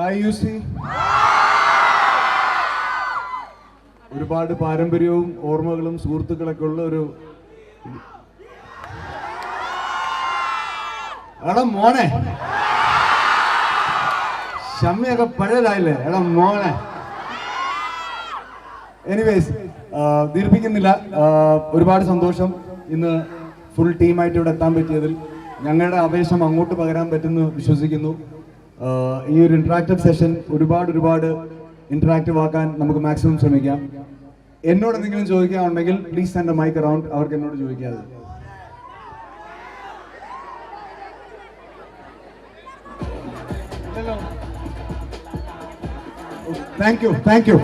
I യൂസി ഒരുപാട് പാരമ്പര്യവും ഓർമ്മകളും സുഹൃത്തുക്കളൊക്കെ ഉള്ള ഒരു എടാ മോനെ. ഷമ്മിയൊക്കെ പഴയതായില്ലേ? എടാ മോനെ. എനിവേസ് ദീർഘിക്കുന്നില്ല ഒരുപാട് സന്തോഷം ഇന്ന് ഫുൾ ടീമായിട്ട് ഇവിടെ എത്താൻ പറ്റിയതിൽ. ഞങ്ങളുടെ ആവേശം അങ്ങോട്ട് പകരാൻ പറ്റുമെന്ന് വിശ്വസിക്കുന്നു. ഈ ഒരു ഇന്ററാക്റ്റീവ് സെഷൻ ഒരുപാട് ഒരുപാട് ഇന്ററാക്റ്റീവ് ആക്കാൻ നമുക്ക് മാക്സിമം ശ്രമിക്കാം. എന്നോട് എന്തെങ്കിലും ചോദിക്കാനുണ്ടെങ്കിൽ പ്ലീസ് സെൻഡ് മൈക്ക് അറൗണ്ട് അവർക്ക് എന്നോട് ചോദിക്കാതെ. Thank you thank you